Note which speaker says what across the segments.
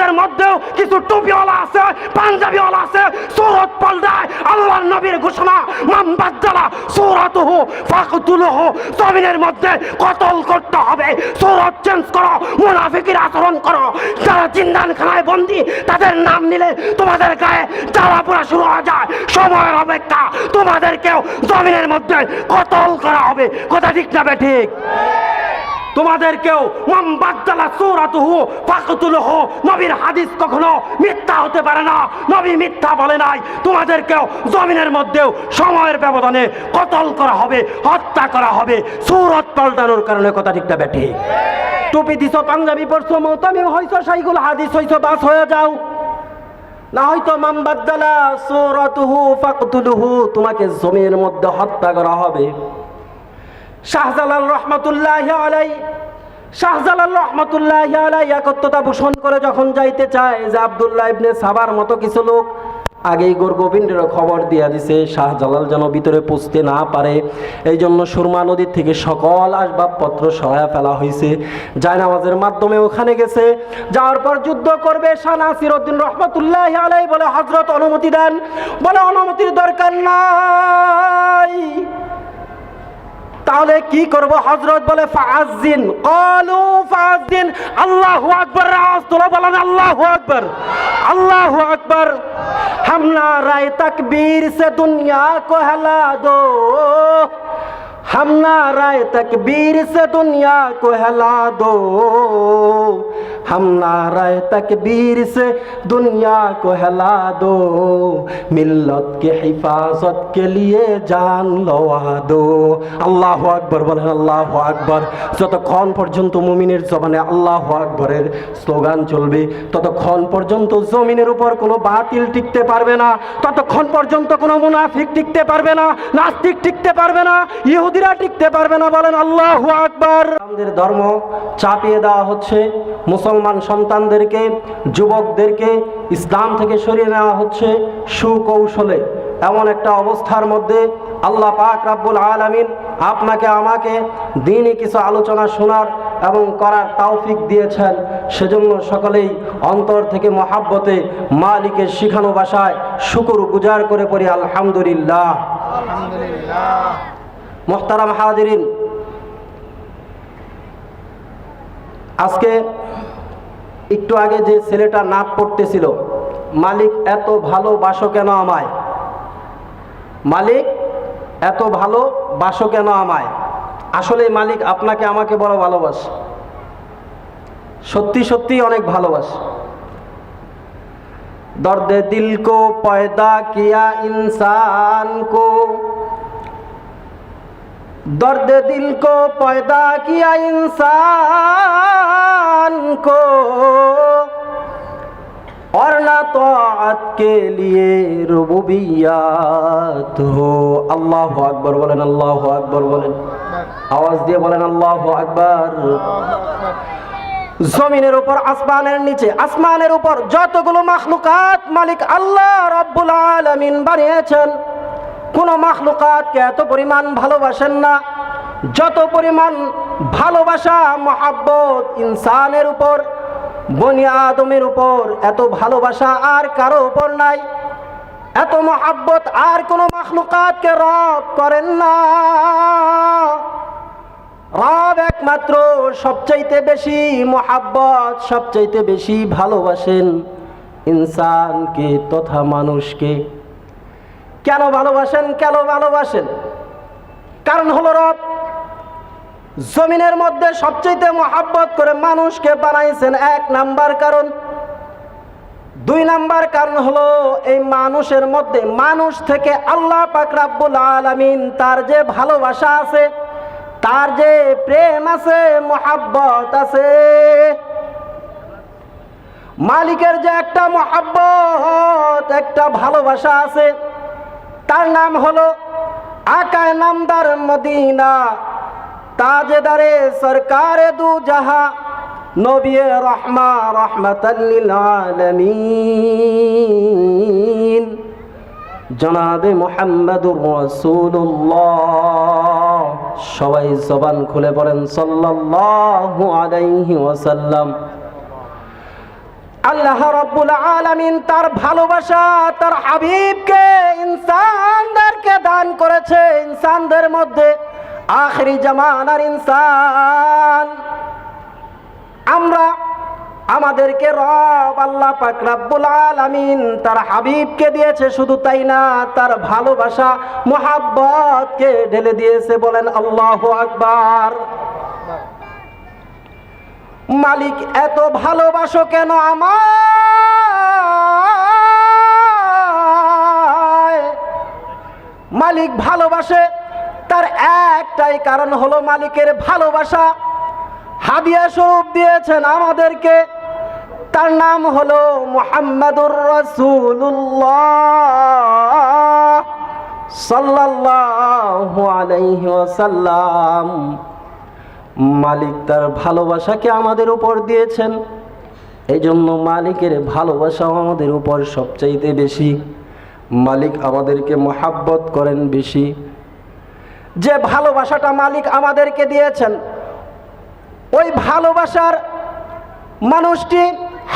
Speaker 1: তোমাদের মধ্যেও কিছু টুপিওয়ালা আছে, পাঞ্জাবিওয়ালা আছে, সুরত পাল্টায় আল্লাহর নবীর ঘোষণা মাম্বাদ্দালা সুরাতুহু ফাকতুলুহু জমিনের মধ্যে কতল করতে হবে, সুরত চেঞ্জ করো, মুনাফিকের আচরণ করো। যারা জিন্দানখানায় বন্দি, তাদের নাম নিলে তোমাদের গায়ে জ্বালা পোড়া শুরু হয়ে যায়, সময়ের অপেক্ষা। তোমাদেরকেও জমিনের মধ্যে কতল করা হবে, কথা ঠিক না ঠিক? তোমাদেরকেও মামবাদ্দালা সূরাতুহু ফাকতুলুহু। নবীর হাদিস কখনো মিথ্যা হতে পারে না। নবী মিথ্যা বলে নাই। তোমাদেরকেও জমিনের মধ্যেও সময়ের ব্যবধানে কতল করা হবে, হত্যা করা হবে, সূরত পাল্টানোর কারণে কথা ঠিক না বে ঠিক। টুপি দিছ, পাঞ্জাবি পরছো মৌতামি হইছো সাইগুল হাদিস হইছো, বাস হয়ে যাও। না হয়তো মামবাদ্দালা সূরাতুহু ফাকতুলুহু তোমাকে জমির মধ্যে হত্যা করা হবে। শাহজালাল রহমতুল্লাহ আলাই, শাহজালাল রহমতুল্লাহ আলাই একত্রতা পোষণ করে যখন যাইতে চায় যে আবদুল্লাহ ইবনে সাবার মতো কিছু লোক, আগেই গোর গোবিন্দের খবর দিয়া দিছে, শাহজালাল যেন ভিতরে পুষতে না পারে। এই জন্য সুরমা নদীর থেকে সকল আসবাবপত্র সহায় ফেলা হয়েছে জায়নামাজের মাধ্যমে ওখানে গেছে। যাওয়ার পর যুদ্ধ করবে শাহ নাসির উদ্দিন রহমতুল্লাহ আলাই বলে হজরত অনুমতি দেন। বলে অনুমতির দরকার নাই। তাহলে কি করব? হজরত বলে ফাজিন কলু ফাজিন আল্লাহু আকবার। আওয়াজ তোলা বলেন আল্লাহু আকবার। আল্লাহু আকবার। হামনা রায় তকবীর সে দুনিয়া কো হেলা দো। हम नाराय तकबीर से दुनिया को हिला दो हम नाराय तकबीर से दुनिया को हिला दो मिल्लत के हिफाजत के लिए जान लवा दो আল্লাহ আকবর বলেন আল্লাহ আকবর যতক্ষণ পর্যন্ত মুমিনের জবানে আল্লাহ আকবরের স্লোগান চলবে ততক্ষণ পর্যন্ত জমিনের উপর কোনো বাতিল টিকতে পারবে না ততক্ষণ পর্যন্ত কোনো মুনাফিক টিকতে পারবে না নাস্তিক টিকতে পারবে না ইহুদিরা টিকতে পারবে না বলেন আল্লাহ আকবর। আমাদের ধর্ম চাপিয়ে দেওয়া হচ্ছে, মুসলমান সন্তানদেরকে, যুবকদেরকে ইসলাম থেকে সরিয়ে নেওয়া হচ্ছে সুকৌশলে। এমন একটা অবস্থার মধ্যে আল্লাহ পাক রাব্বুল আলামিন আপনাকে, আমাকে দিনই কিছু আলোচনা শোনার এবং করার তৌফিক দিয়েছেন। সেজন্য সকলেই অন্তর থেকে মহাব্বতে মালিকের শিখানো ভাষায় শুকুর গুজার করে পড়ি আলহামদুলিল্লাহ। মোহতারাম হাজিরিন। আজকে একটু আগে যে ছেলেটা নাচ পড়তেছিল, মালিক এত ভালো ভালোবাসো কেন আমায়? মালিক এত ভালো বাসো কেন আমায়? আসলে মালিক আপনাকে আমাকে বড় ভালোবাস। সত্যি সত্যি অনেক ভালোবাস। দর্দে দিল কো পয়দা কিয়া ইনসান কো। दर्द दिल को पैदा किया इंसान को और ना ताअत के लिए রুবুবিয়াত হো আল্লাহু আকবার বলেন আল্লাহু আকবার বলেন আওয়াজ দিয়ে বলেন আল্লাহু আকবার জমিনের উপর আসমানের নিচে আসমানের উপর যতগুলো মাখলুকাত মালিক আল্লাহ রাব্বুল আলামিন বানিয়েছেন কোন মাখলুকাতকে এত পরিমাণ ভালোবাসেন না, যত পরিমাণ ভালোবাসা, মহাব্বত ইনসানের উপর, বনি আদমের উপর এত ভালোবাসা আর কারও উপর নাই। এত মহাব্বত আর কোনো মাখলুকাতকে রব করেন না। রব একমাত্র সবচাইতে বেশি মহাব্বত, সবচাইতে বেশি ভালোবাসেন। ইনসানকে তথা মানুষকে কেন ভালোবাসেন কেন ভালোবাসেন? কারণ হলো রব, জমিনের মধ্যে সবচেয়ে মহাব্বত করে মানুষকে বানাইছেন এক নাম্বার কারণ। দুই নাম্বার কারণ হলো এই মানুষের মধ্যে মানুষ থেকে আল্লাহ পাক রাব্বুল আলামিন, তার যে ভালোবাসা আছে, তার যে প্রেম আছে, মহাব্বত আছে। মালিকের যে একটা মহাব্বত, একটা ভালোবাসা আছে তার নাম হলো আকায় নামদার মদিনা। তাজেদারে সরকারে দু জাহা নবী রহমা রহমতাল্লিল জনাবে মোহাম্মদুর রাসূলুল্লাহ। সবাই জবান খুলে পড়েন, সাল্লাল্লাহু আলাইহি ওয়াসাল্লাম।
Speaker 2: আল্লাহ রব্বুল আলামিন তার ভালোবাসা, তার হাবিবকে ইনসানদেরকে দান করেছে ইনসানদের মধ্যে আখরি জামানার ইনসান। আমরা আমাদেরকে রব আল্লাহ পাক রাব্বুল আলামিন তার হাবিবকে দিয়েছে, শুধু তাই না, তার ভালোবাসা, মোহাব্বতকে ঢেলে দিয়েছে বলেন আল্লাহু আকবার। মালিক, এত ভালোবাসো কেন আমায়? মালিক ভালোবাসে, তার একটাই কারণ হলো মালিকের ভালোবাসা। হাদিয়া স্বরূপ দিয়েছেন আমাদেরকে, তার নাম হলো মোহাম্মদুর রসুল্লাহ সাল্লাল্লাহু মালিক তার ভালোবাসাকে আমাদের উপর দিয়েছেন এই জন্য মালিকের ভালোবাসাও আমাদের উপর সবচাইতে বেশি। মালিক আমাদেরকে মহাব্বত করেন বেশি। যে ভালোবাসাটা মালিক আমাদেরকে দিয়েছেন, ওই ভালোবাসার মানুষটি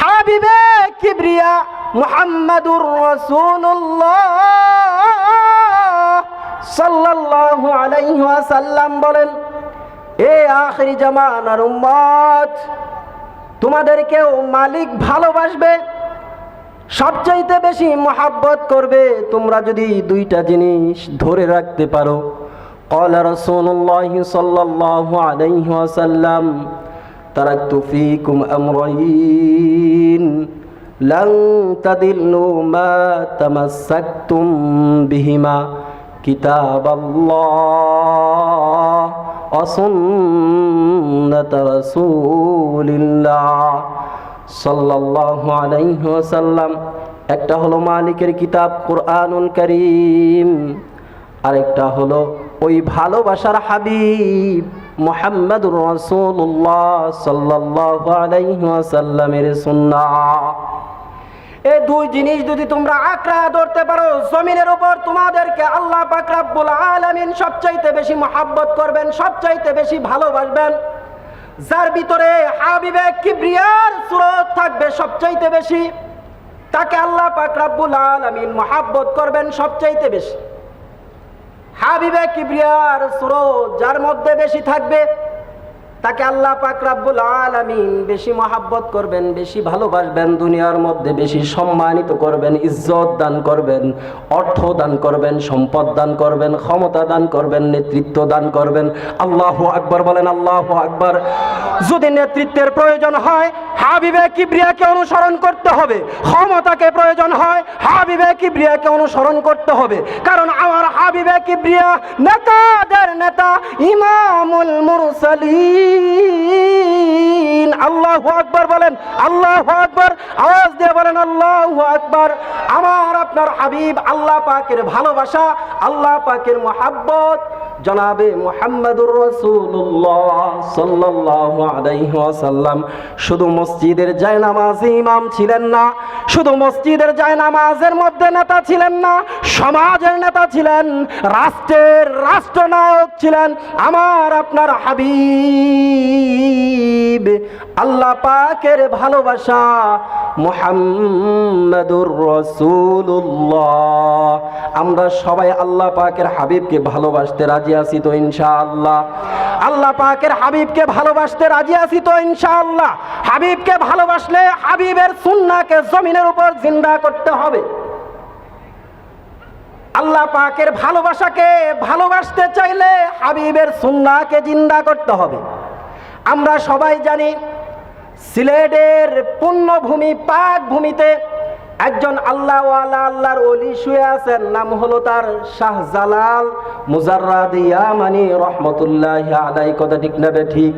Speaker 2: হাবিবে কিবরিয়া মুহাম্মাদুর রাসূলুল্লাহ সাল্লাল্লাহু আলাইহি ওয়াসাল্লাম বলেন, এ আখরি জামানার উম্মত, তোমাদেরকেও মালিক ভালোবাসবে সবচাইতে বেশি মহাব্বত করবে তোমরা যদি দুইটা জিনিস ধরে রাখতে পারো قال رسول الله صلى الله عليه وسلم تركت فيكم أمرين لن تضلوا ما تمسكتم بهما كتاب الله وسنة رسول الله সাল্লাল্লাহু ওয়াসাল্লাম, একটা হলো মালিকের কিতাব কোরআনুল করিম, আরেকটা হলো ওই ভালোবাসার হাবিব মোহাম্মদুর রাসূলুল্লাহ সাল্লাল্লাহু আলাইহি ওয়াসাল্লামের এই দুই জিনিস যদি তোমরা আঁকড়া ধরতে পারো, জমিনের উপর তোমাদেরকে আল্লাহ পাক রাব্বুল আলামিন সবচাইতে বেশি মহাব্বত করবেন, সবচাইতে বেশি ভালোবাসবেন। যার ভিতরে হাবিবে কিবরিয়ার সুরত থাকবে সবচাইতে বেশি, তাকে আল্লাহ পাক রাব্বুল আলামিন মহাব্বত করবেন সবচাইতে বেশি। হাবিবে কিবরিয়ার সুরত যার মধ্যে বেশি থাকবে তাকে আল্লাহ পাক রাব্বুল আলামিন বেশি মহাব্বত করবেন, বেশি ভালোবাসবেন, দুনিয়ার মধ্যে বেশি সম্মানিত করবেন, ইজ্জত দান করবেন, অর্থ দান করবেন, সম্পদ দান করবেন, ক্ষমতা দান করবেন, নেতৃত্ব দান করবেন। আল্লাহ আকবর বলেন, আল্লাহ আকবর। যদি নেতৃত্বের প্রয়োজন হয়, হাবিবে কিবরিয়াকে অনুসরণ করতে হবে। ক্ষমতাকে প্রয়োজন হয়, হাবিবে কিবরিয়াকে অনুসরণ করতে হবে। কারণ আমার হাবিবে কিবরিয়া নেতাদের নেতা ইমামুল মুরসালিন। আল্লাহ আকবর বলেন, আল্লাহ আকবর। আওয়াজ দিয়ে বলেন, আল্লাহ আকবর। আমার আপনার হাবিব আল্লাহ পাকের ভালোবাসা, আল্লাহ পাকের মোহাব্বত জনাবে মুহাম্মাদুর রাসূলুল্লাহ সাল্লাল্লাহু আলাইহি শুধু মসজিদের জায়নামাজি ইমাম ছিলেন না, শুধু মসজিদের জায়নামাজের মধ্যে নেতা ছিলেন না, সমাজের নেতা ছিলেন, রাষ্ট্রের রাষ্ট্রনায়ক ছিলেন আমার আপনার হাবিব। আল্লাহ পাকের ভালোবাসা মুহাম্মাদুর রাসূলুল্লাহ। আমরা সবাই আল্লাহ পাকের হাবিবকে ভালোবাসতে রাজি আছি তো ইনশাআল্লাহ। আল্লাহ পাকের হাবিবকে ভালোবাসতে রাজি আছি তো ইনশাআল্লাহ। হাবিবকে ভালোবাসলে হাবিবের সুন্নাহকে জমিনের উপর জিন্দা করতে হবে। আল্লাহ পাকের ভালোবাসাকে ভালোবাসতে চাইলে হাবিবের সুন্নাহকে জিন্দা করতে হবে। আমরা সবাই জানি, সিলেটের পুণ্যভূমি পাক ভূমিতে একজন আল্লাহওয়ালা আল্লাহর অলি শুয়ে আছেন, নাম হলো তার শাহজালাল মুজাররাদ ইয়ামানি রহমতুল্লাহ আলাই কথা ঠিক না ঠিক?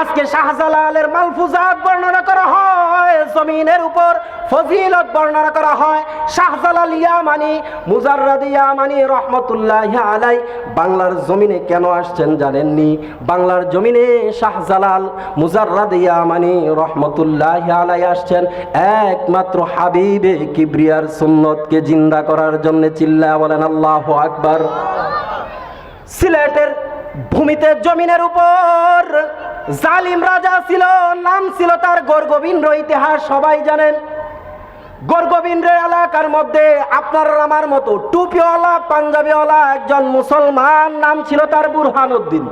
Speaker 2: আজকে শাহজালালের মালফুজাত বর্ণনা করা হয়, জমিনের উপর ফজিলত বর্ণনা করা হয় শাহজালাল ইয়ামানি মুজাররাদ ইয়ামানি রহমতুল্লাহ আলাই বাংলার জমিনে কেন আসছেন জানেননি? বাংলার জমিনে শাহজালাল মুজাররাদ ইয়ামানি রহমতুল্লাহ আলাই আসছেন, একমাত্র হাবিবে কিবরিয়ার সুন্নতকে জিন্দা করার জন্য চিল্লা বলেন, আল্লাহ আকবার। সিলেটের ভূমিতে জমিনের উপর জালিম রাজা ছিল, নাম ছিল তার গোরগোবিন্দ ইতিহাস, সবাই জানেন। এলাকার মধ্যে আপনার আমার মতো টুপিওয়ালা, পাঞ্জাবিওয়ালা একজন মুসলমান, নাম ছিল তার বুরহানুদ্দিন।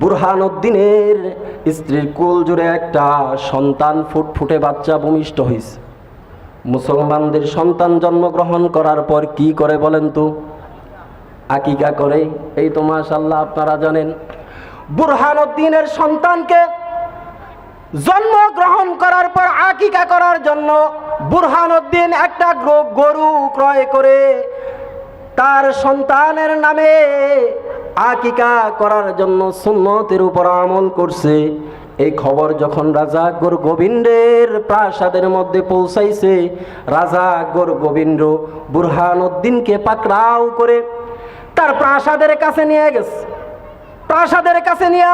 Speaker 2: বুরহানুদ্দিনের স্ত্রীর কোল জুড়ে একটা সন্তান ফুটফুটে বাচ্চা ভূমিষ্ঠ হয়েছে মুসলমানদের সন্তান জন্মগ্রহণ করার পর কি করে বলেন তো? আকিকা করে, এই তো মাশাল্লাহ আপনারা জানেন, বুরহানুদ্দিনের সন্তানকে জন্মগ্রহণ করার পর আকিকা করার জন্য বুরহানুদ্দিন একটা গরু ক্রয় করে তার সন্তানের নামে আকিকা করার জন্য সুন্নতের উপর আমল করছে। এই খবর যখন রাজা গোর গোবিন্দের প্রাসাদের মধ্যে পৌঁছাইছে, রাজা গোর গোবিন্দ বুরহানুদ্দিনকে পাকড়াও করে তার প্রাসাদের কাছে নিয়ে গেছে। প্রাসাদের কাছে নিয়ে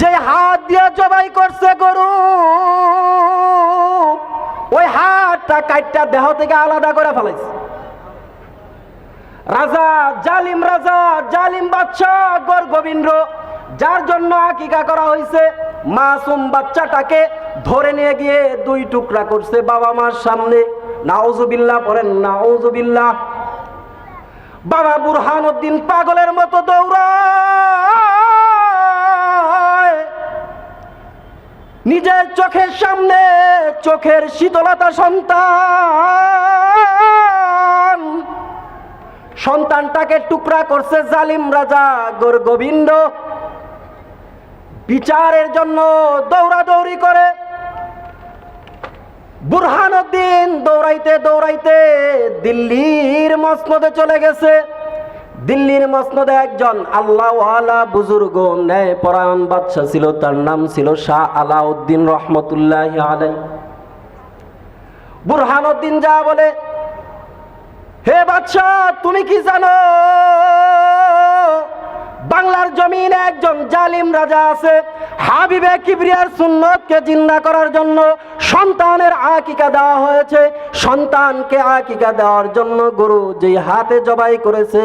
Speaker 2: যে হাত দিয়ে জবাই করছে গরু, ওই হাতটা কাইটটা দেহ থেকে আলাদা করে ফেলাইছে। রাজা, জালিম রাজা, জালিম বাচ্চা গর গোবিন্দ যার জন্য আকিকা করা হয়েছে মাসুম বাচ্চাটাকে ধরে নিয়ে গিয়ে দুই টুকরা করছে বাবা মার সামনে। নাউজুবিল্লাহ পড়েন নাউজুবিল্লাহ, বাবা বুরহান উদ্দিন পাগলের মতো দৌড়ায়। নিজের চোখের সামনে চোখের শীতলতা সন্তান। সন্তানটাকে টুকরা করছে জালিম রাজা গোর গোবিন্দ। বিচারের জন্য দৌড়াদৌড়ি করে। বুরহানুদ্দিন দৌড়াইতে দৌড়াইতে দিল্লির মসনদে চলে গেছে। দিল্লির মসনদে একজন আল্লাহওয়ালা বুজুর্গ ন্যায় পরায়ণ বাদশা ছিল, তার নাম ছিল শাহ আলাউদ্দিন রহমতুল্লাহ আলাই বুরহানুদ্দিন যা বলে, হে বাদশাহ, তুমি কি জানো? বাংলার জমিনে একজন জালিম রাজা আছে। হাবিবে কিবরিয়ার সুন্নতকে জিন্দা করার জন্য সন্তানের আকিকা দেওয়া হয়েছে। সন্তানকে আকিকা দেওয়ার জন্য গুরু যেই হাতে জবাই করেছে,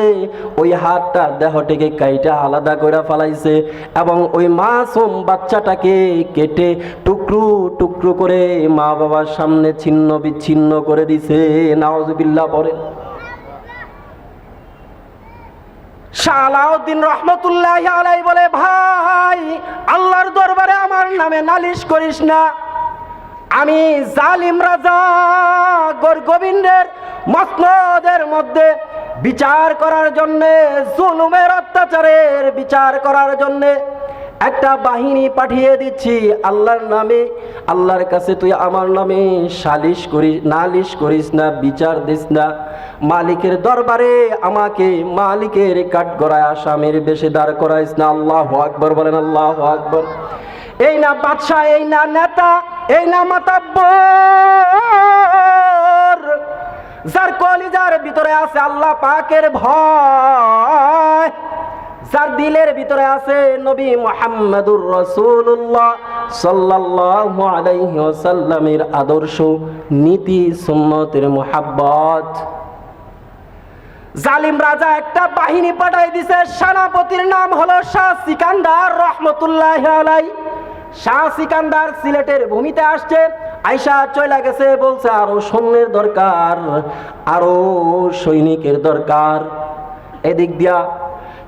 Speaker 2: ওই হাতটা দেহটিকে কাইটা আলাদা করে ফেলাইছে এবং ওই মাসুম বাচ্চাটাকে কেটে টুকরো টুকরো করে মা বাবার সামনে ছিন্ন বিচ্ছিন্ন করে দিছে। নাওজবিল্লা পরে শালাউদ্দিন রহমতুল্লাহ আলাই বলে, ভাই, আল্লাহর দরবারে আমার নামে নালিশ করিস না। আমি জালিম রাজা গোর গোবিন্দের মসনদের মধ্যে বিচার করার জন্যে, জুলুমের অত্যাচারের বিচার করার জন্যে একটা বাহিনী পাঠিয়ে দিচ্ছি আল্লাহর নামে। আল্লাহর কাছে তুই আমার নামে সালিশ করিস, নালিশ করিস না, বিচার দিস না। মালিকের দরবারে আমাকে মালিকের কাঠ গড়ায় আসামের বেশি দাঁড় করাইস না। আল্লাহ আকবর বলেন, আল্লাহ আকবর। এই না বাদশাহ, এই না নেতা, এই না মাতাব্বর। যার কলিজার ভিতরে আছে আল্লাহ পাকের ভয়। যার দিলের ভিতরে আছে নবী মোহাম্মদুর রসুল্লাহ সাল্লাল্লাহু আলাইহি ওয়াসাল্লামের আদর্শ, নীতি, সুন্নতের মোহাব্বত। জালিম রাজা একটা বাহিনী পাঠাই দিছে, সেনাপতির নাম হলো শাহ সিকান্দার রহমতুল্লাহ আলাই শাহ সিকান্দার সিলেটের ভূমিতে আসছে আইসা চলে গেছে, বলছে, আরও সৈন্যের দরকার, আরও সৈনিকের দরকার। এদিক দিয়া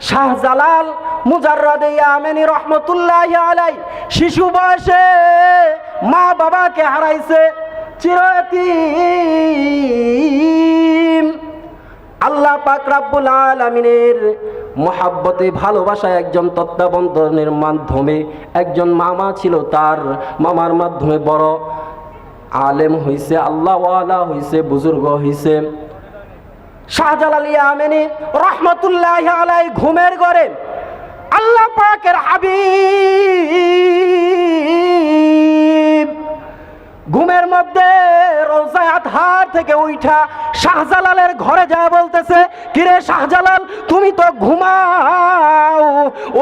Speaker 2: শাহজালাল মুজাররাদে ইয়ামেনি রহমতুল্লাহ আলাই শিশু বয়সে মা বাবাকে হারাইছে চিরয়তীম আল্লাহ পাক রাব্বুল আলামিনের মহাব্বতে, ভালোবাসায় একজন তত্ত্বাবধানের মাধ্যমে একজন মামা ছিল তার। মামার মাধ্যমে বড় আলেম হইছে, আল্লাহওয়ালা হইছে, বুজুর্গ হইছে। শাহজালাল আমেনি রহমতুল্লাহ আলাই ঘুমের ঘরে আল্লাহ পাকের ঘুমের মধ্যে রোজায় রাত হার থেকে উঠা শাহজালালের ঘরে যা বলতেছে, কিরে শাহজালাল, তুমি তো ঘুমাও।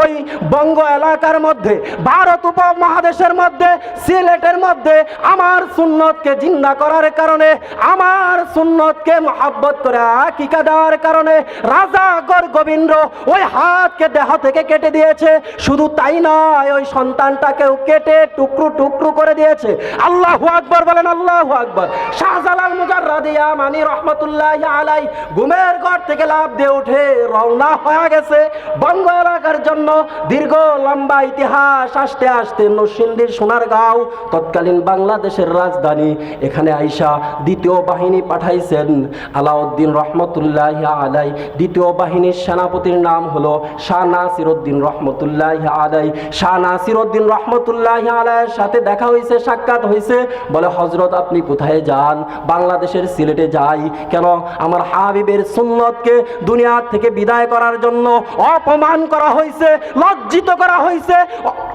Speaker 2: ওই বঙ্গ এলাকার মধ্যে, ভারত উপমহাদেশের মধ্যে, সিলেটের মধ্যে আমার সুন্নতকে জিন্দা করার কারণে, আমার সুন্নতকে মহাব্বত করে আকিকা দেওয়ার কারণে রাজা গর গোবিন্দ ওই হাতকে দেহ থেকে কেটে দিয়েছে। শুধু তাই নয়, ওই সন্তানটাকেও কেটে টুকরো টুকরো করে দিয়েছে। আল্লাহ আকবর বলেন, আল্লাহ আকবর। শাহজালাল মুজাররাদিয়া মানি রহমতুল্লাহ আলাই ঘুমের ঘর থেকে লাভ দিয়ে উঠে রওনা হয়ে গেছে। বঙ্গ এলাকার জন্য দীর্ঘ লম্বা ইতিহাস, আসতে আসতে তৎকালীন বাংলাদেশের রাজধানী। এখানে আইসা দ্বিতীয় বাহিনী পাঠাইছেন। আলাউদ্দিন রহমতুল্লাহ আলাই দ্বিতীয় বাহিনীর সেনাপতির নাম হলো শাহ নাসিরুদ্দিন রহমতুল্লাহ আলাই শাহ নাসিরুদ্দিন রহমতুল্লাহ আলাইয়ের সাথে দেখা হয়েছে সাক্ষাৎ হয়েছে বলে হজরত আপনি কোথায় যান? বাংলাদেশের সিলেটে যাই। কেন? আমার হাবিবের সুন্নতকে দুনিয়া থেকে বিদায় করার জন্য অপমান করা হয়েছে লজ্জিত করা হয়েছে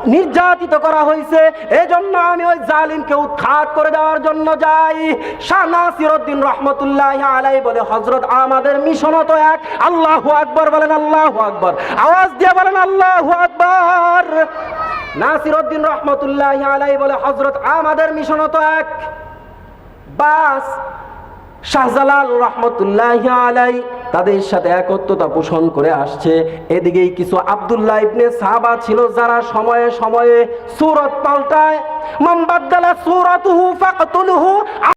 Speaker 2: নির্যাতিত করা হয়েছে এজন্য আমি ওই জালিমকে উৎখাত করে দেওয়ার জন্য যাই। শাহ নাসিরুদ্দিন রহমতুল্লাহ আলাই বলে হজরত আমাদের মিশনও তো এক। আল্লাহ আকবর বলেন, আল্লাহ আকবর। আওয়াজ দিয়ে বলেন, আল্লাহ আকবর। নাসিরুদ্দিন রহমতুল্লাহ আলাই বলে হজরত আমাদের তো এক। বাস, শাহজালাল রহমতুল্লাহ আলাই তাদের সাথে একত্রতা পোষণ করে আসছে। এদিকেই কিছু আবদুল্লাহ ইবনে সাহাবা ছিল, যারা সময়ে সময়ে সুরত পাল্টায় মাম্বাদ্দালা সুরতুহু ফাকতুলহু